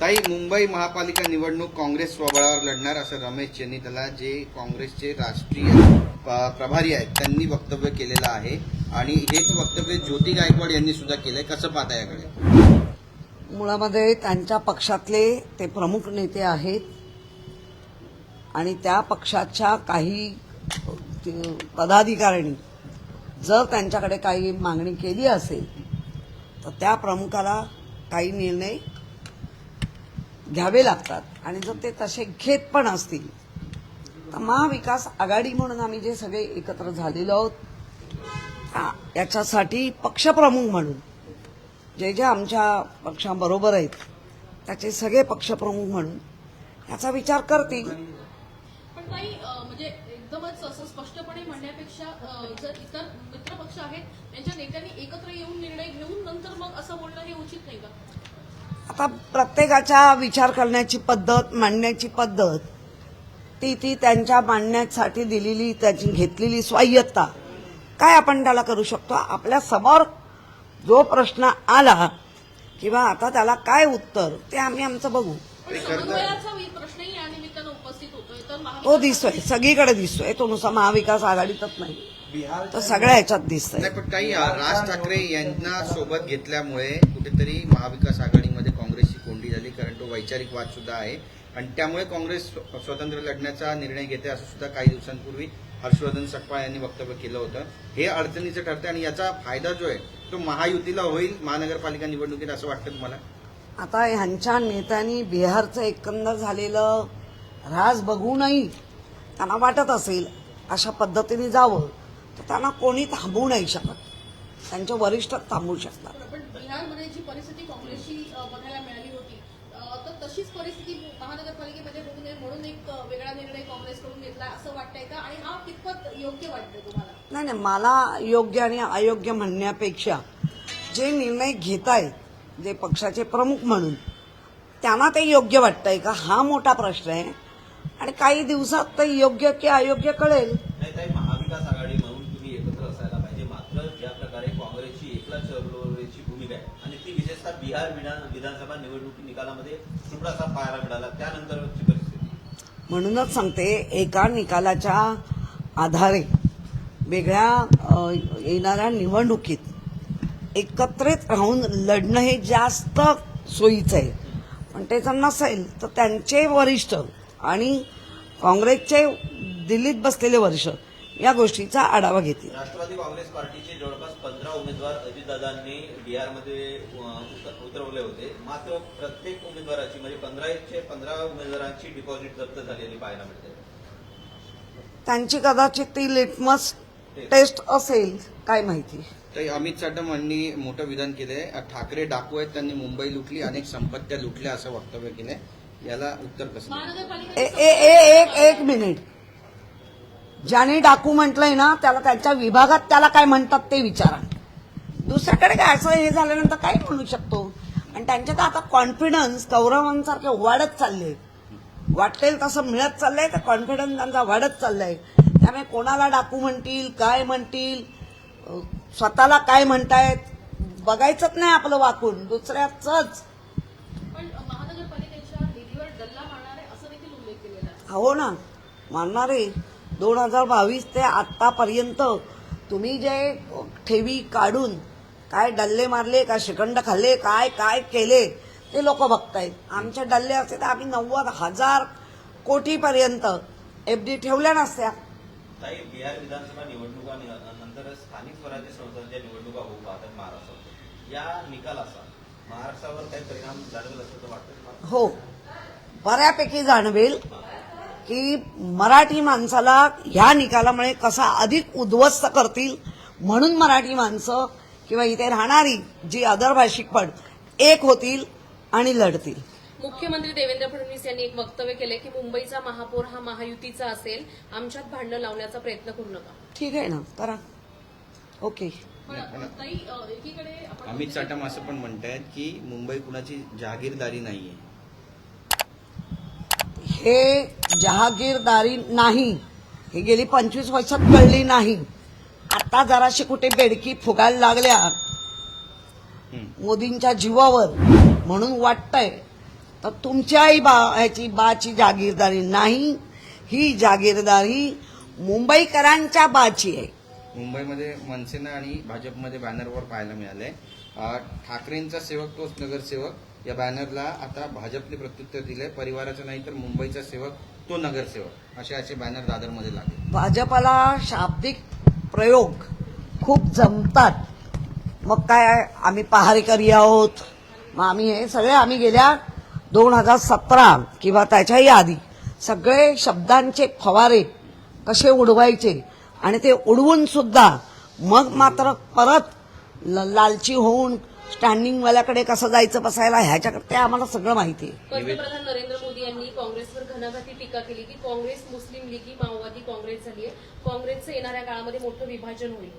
ताई मुंबई महापालिका निवडणूक काँग्रेस स्वबळावर लढणार असं रमेश चेन्नीतला जे काँग्रेसचे राष्ट्रीय प्रभारी आहेत त्यांनी वक्तव्य केलेलं आहे. आणि हेच वक्तव्य ज्योती गायकवाड यांनी सुद्धा केलंय. कसं पाहता याकडे? मुळामध्ये त्यांच्या पक्षातले ते प्रमुख नेते आहेत. आणि त्या पक्षाच्या काही पदाधिकाऱ्यांनी जर त्यांच्याकडे काही मागणी केली असेल तर त्या प्रमुखाला काही निर्णय घ्यावे लागतात. आणि जर ते तसे घेत पण असतील तर महाविकास आघाडी म्हणून आम्ही जे सगळे एकत्र झालेलो आहोत याच्यासाठी पक्षप्रमुख म्हणून जे जे आमच्या पक्षाबरोबर आहेत त्याचे सगळे पक्षप्रमुख म्हणून याचा विचार करतील. पण काही म्हणजे एकदमच असं स्पष्टपणे म्हणण्यापेक्षा जर इतर मित्रपक्ष आहेत त्यांच्या नेत्यांनी एकत्र येऊन निर्णय घेऊन नंतर मग असं बोलणं हे उचित नाही का? आता प्रत्येकाच्या विचार करण्याची पद्धत मांडण्याची पद्धत ती ती त्यांच्या मांडण्यासाठी दिलेली त्याची घेतलेली स्वायत्ता काय आपण त्याला करू शकतो? आपल्यासमोर जो प्रश्न आला किंवा आता त्याला काय उत्तर ते आम्ही आमचं बघू. तो महाविकास दिसतोय सगळीकडे दिसतोय तो नुसता महाविकास आघाडीतच नाही. तर सगळ्या ह्याच्यात दिसतंय. नाही पण ताई राज ठाकरे यांना सोबत घेतल्यामुळे कुठेतरी महाविकास आघाडीमध्ये काँग्रेसची कोंडी झाली कारण तो वैचारिक वाद सुद्धा आहे. आणि त्यामुळे काँग्रेस स्व- स्वतंत्र लढण्याचा निर्णय घेते असं सुद्धा काही दिवसांपूर्वी हर्षवर्धन सकपाळ यांनी वक्तव्य केलं होतं. हे अडचणीचं ठरतं आणि याचा फायदा जो आहे तो महायुतीला होईल महानगरपालिका निवडणुकीत असं वाटतं तुम्हाला? आता ह्यांच्या नेत्यांनी बिहारचं एकंदर झालेलं राज बघूनही त्यांना वाटत असेल अशा पद्धतीने जावं तर त्यांना कोणी थांबवू नाही शकत. त्यांचे वरिष्ठ थांबवू शकतात पण बिहारमध्ये जी परिस्थिती काँग्रेसची अ, बघायला मिळाली होती अ, तर तशीच परिस्थिती महानगरपालिकेमध्ये होऊ नये म्हणून एक वेगळा निर्णय काँग्रेसकडून घेतला असं वाटतंय का? आणि हा कितपत योग्य वाटतंय तुम्हाला? नाही नाही मला योग्य आणि अयोग्य म्हणण्यापेक्षा जे निर्णय घेत आहेत जे पक्षाचे प्रमुख म्हणून त्यांना ते योग्य वाटतंय का? हा मोठा प्रश्न आहे. आणि काही दिवसात ते योग्य की अयोग्य कळेल. नाही ताई महाविकास आघाडी म्हणून तुम्ही एकत्र असायला पाहिजे. मात्र ज्या प्रकारे काँग्रेसची एकला चळवळीची भूमिका आहे आणि ती विशेषतः बिहार विधान विधानसभा निवडणुकी निकालामध्ये थोडासा पाहायला मिळाला. परिस्थिती म्हणूनच सांगते एका निकालाच्या आधारे वेगळ्या येणाऱ्या निवडणुकीत एकत्रित राहून लढणं हे जास्त सोयीचं आहे. पण ते जर नसेल तर त्यांचे वरिष्ठ आणि काँग्रेसचे दिल्लीत बसलेले वरिष्ठ या गोष्टीचा आढावा घेतील. राष्ट्रवादी काँग्रेस पार्टीचे जवळपास पंधरा उमेदवार अजितदादांनी बिहारमध्ये उतरवले होते. मात्र प्रत्येक उमेदवाराची म्हणजे पंधराचे पंधरा उमेदवारांची डिपॉझिट जप्त झालेली पाहायला मिळते. त्यांची कदाचित ती लिटमस टेस्ट असेल काय माहिती. तर अमित साटम यांनी मोठं विधान केलंय. ठाकरे डाकू आहेत त्यांनी मुंबई लुटली अनेक संपत्त्या लुटल्या असं वक्तव्य केलंय. याला उत्तर कसं द्याल? ए, महानगरपालिका ए, ए, एक एक मिनिट ज्याने डाकू म्हटलंय ना त्याला त्यांच्या विभागात त्याला काय म्हणतात ते विचारा. दुसऱ्याकडे काय असं हे झाल्यानंतर काय म्हणू शकतो. आणि त्यांच्यात आता कॉन्फिडन्स कौरवांसारखे वाढत चालले. वाटेल तसं मिळत चाललंय तर कॉन्फिडन्स त्यांचा वाढत चाललाय. त्यामुळे कोणाला डाकू म्हणतील काय म्हणतील स्वतःला काय म्हणतायत बघायचंच नाही आपलं वाकून दुसऱ्याच हो ना मानणारे. दोन हजार बावीस ते आतापर्यंत तुम्ही जे ठेवी काढून काय डल्ले मारले काय श्रीखंड खाल्ले काय काय केले ते लोक बघतायत. आमचे डल्ले असते तर आम्ही नव्वद हजार कोटीपर्यंत एफ डी ठेवल्या नसत्या. ताई बिहार विधानसभा निवडणुका नि- नंतर स्थानिक स्वराज्य संस्थांच्या निवडणुका होऊ पाहतात महाराष्ट्रात या निकालाचा महाराष्ट्रावर काही परिणाम जाणवेल असं वाटतं? हो. बऱ्यापैकी जाणवेल की मराठी माणसाला ह्या निकालामुळे कसा अधिक उद्ध्वस्त करतील म्हणून मराठी माणसं किंवा इथे राहणारी जी अदर भाषिक पण एक होतील आणि लढतील. मुख्यमंत्री देवेंद्र फडणवीस यांनी एक वक्तव्य केलंय की मुंबईचा महापौर हा महायुतीचा असेल आमच्यात भांडणं लावण्याचा प्रयत्न करू नका. ठीक आहे ना करा. ओके. पण ताई अ, एकीकडे आपण अमित साटम असं पण म्हणतायत की मुंबई कुणाची जहागीरदारी नाहीये. हे जहागीरदारी नाही. हे गेली पंचवीस वर्षात कळली नाही. आता जराशी कुठे बेडकी फुगायला लागल्या. मोदींच्या जीवावर म्हणून वाटतंय. तर तुमच्याही बा ह्याची बाची जागीरदारी नाही. ही जागीरदारी मुंबईकरांच्या बाची आहे. मुंबईमध्ये मनसेनं आणि भाजपमध्ये बॅनरवर पाहायला मिळालंय. ठाकरेंचा सेवक तोच नगरसेवक. या बॅनरला आता भाजपने प्रत्युत्तर दिलंय. परिवाराचा नाही तर मुंबईचा सेवक तो नगरसेवक. असे असे बॅनर दादरमध्ये लागले. भाजपाला शाब्दिक प्रयोग खूप जमतात. मग काय आम्ही पहारेकरी आहोत. मग आम्ही हे सगळे आम्ही गेल्या दोन हजार सतरा किंवा त्याच्याही आधी सगळे शब्दांचे फवारे कसे उडवायचे आणि ते उडवून सुद्धा मग मात्र परत ल- लालची होऊन स्टँडिंगवाल्याकडे कसं जायचं बसायला ह्याच्याकडे ते आम्हाला सगळं माहिती आहे पंतप्रधान नरेंद्र मोदी यांनी काँग्रेसवर घणाघाती टीका केली की काँग्रेस मुस्लिम लीग ही माओवादी काँग्रेस झाली आहे. काँग्रेसचं येणाऱ्या काळामध्ये मोठं विभाजन होईल.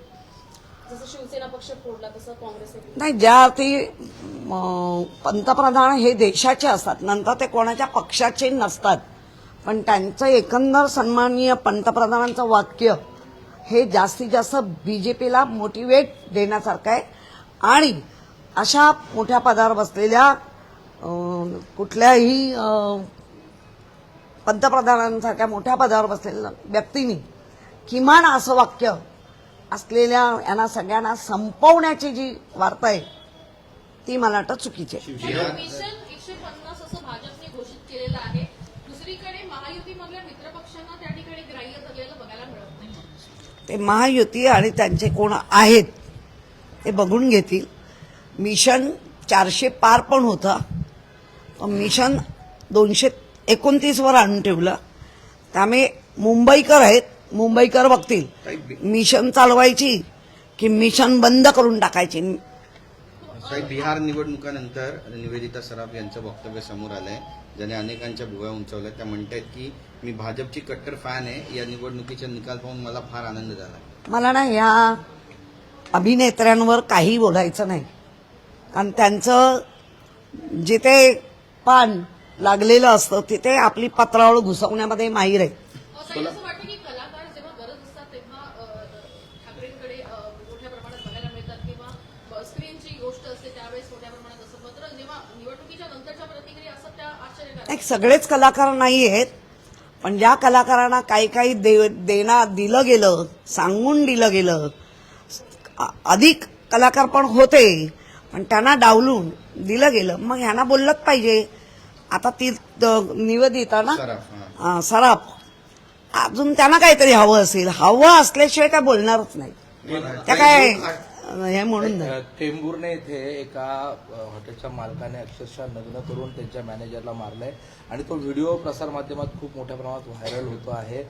जसं शिवसेना पक्ष फोडला तसं काँग्रेस नाही ज्या अर्थी पंतप्रधान हे देशाचे असतात. नंतर ते कोणाच्या पक्षाचे नसतात. पण त्यांचं एकंदर सन्माननीय पंतप्रधानांचं वाक्य हे जास्तीत जास्त बीजेपीला मोटिवेट देण्यासारखं आहे. आणि अशा मोठ्या पदावर बसलेल्या कुठल्याही पंतप्रधानांसारख्या मोठ्या पदावर बसलेल्या व्यक्तींनी किमान असं वाक्य असलेल्या यांना सगळ्यांना संपवण्याची जी वार्ता आहे ती मला वाटतं चुकीची आहे. मिशन एकशे पन्नास असं भाजपने घोषित केलेलं आहे. दुसरीकडे महायुतीमधल्या मित्रपक्षांना त्या ठिकाणी ग्राह्य धरलेलं बघायला मिळत नाही. ते महायुती आणि त्यांचे कोण आहेत ते बघून घेतील. मिशन चारशे पार पण होतं. पण मिशन दोनशे एकोणतीसवर आणून ठेवलं. त्यामुळे मुंबईकर आहेत मुंबईकर बघतील. मिशन चालवायची की मिशन बंद करून टाकायची. काही बिहार निवडणुकानंतर निवेदिता सराफ यांचं वक्तव्य समोर आलंय. ज्याने अनेकांच्या भुवया उंचावल्या. त्या म्हणतायत की मी भाजपची कट्टर फॅन आहे. या निवडणुकीचा निकाल पाहून मला फार आनंद झाला. मला ना ह्या अभिनेत्र्यांवर काही बोलायचं नाही. कारण त्यांचं जिथे पान लागलेलं असतं तिथे आपली पत्रावळ घुसवण्यामध्ये माहीर आहे. आश्चर्यकारक नाही सगळेच कलाकार नाही आहेत पण ज्या कलाकारांना काही काही दे देना दिलं गेलं सांगून दिलं गेलं अधिक कलाकार पण होते पण त्यांना डावलून दिलं गेलं मग ह्यांना बोललंच पाहिजे. आता ती त- निवेदिता ना सराफ अजून त्यांना काहीतरी हवं असेल. हवं असल्याशिवाय त्या बोलणारच नाही त्या काय हे म्हणून. टेंभुर्णे येथे एका हॉटेलच्या मालकाने अक्षरशः नग्न करून त्यांच्या मॅनेजरला मारलंय. आणि तो व्हिडिओ प्रसारमाध्यमात खूप मोठ्या प्रमाणात व्हायरल होतो आहे.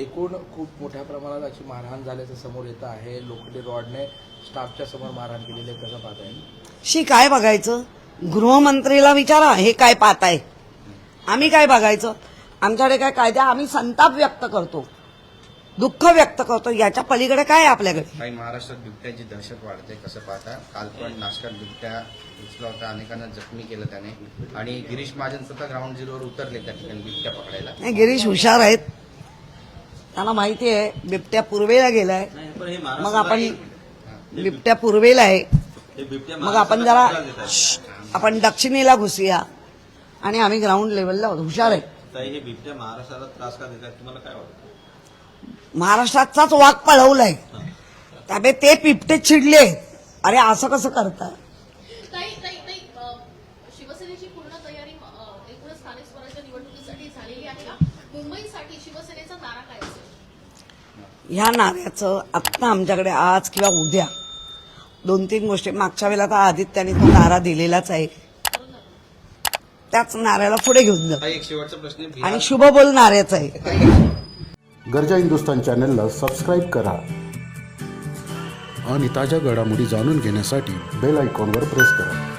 एकूण खूप मोठ्या प्रमाणात अशी मारहाण झाल्याचं समोर येतं आहे. लोखंडी रॉडने स्टाफच्या समोर मारहाण केलेली आहे. कसं पाहता येईल? शी काय बघायचं? गृहमंत्रीला विचारा हे काय पाहताय आम्ही काय बघायचं? आमच्याकडे काय कायदा आम्ही संताप व्यक्त करतो. दुःख व्यक्त करतो. याच्या पलीकडे काय आहे आपल्याकडे? काही महाराष्ट्रात बिबट्याची दहशत वाढते कसं पाहता? काल पण नाशकात बिबट्या घुसला होता. अनेकांना जखमी केलं त्याने. आणि गिरीश महाजन स्वतः ग्राउंड झिरोवर उतरले त्या ठिकाणी बिबट्या पकडायला. नाही गिरीश हुशार आहेत. त्यांना माहिती आहे बिबट्या पूर्वेला गेलाय. नाही, पण हे मग आपण बिबट्या पूर्वेला आहे. हे बिबट्या मग आपण जरा आपण दक्षिणेला घुसूया. आणि आम्ही ग्राउंड लेवलला आहोत. हुशार आहे. ताई हे बिबट्या महाराष्ट्राला त्रास का देतात? तुम्हाला काय वाटतं? महाराष्ट्राचाच वाघ पळवलाय. त्यामुळे ते पिपटे चिडले. अरे असं कसं करता ताई ताई ताई अ, शिवसेनेची पूर्ण तयारी अ, एकूणच स्थानिक स्वराज्य निवडणुकीसाठी झालेली आहे का? मुंबईसाठी शिवसेनेचा नारा काय असेल? ह्या नाऱ्याचं आत्ता आमच्याकडे आज किंवा उद्या दोन तीन गोष्टी. मागच्या वेळेला तर आदित्याने तो नारा दिलेलाच आहे. त्याच नाऱ्याला पुढे घेऊन जा. हा एक शेवटचा प्रश्न आहे. बिहार आणि शुभ बोल नाऱ्याचं आहे. गरजा हिंदुस्तान चॅनलला सबस्क्राईब करा. आणि ताज्या घडामोडी जाणून घेण्यासाठी बेल आयकॉनवर प्रेस करा.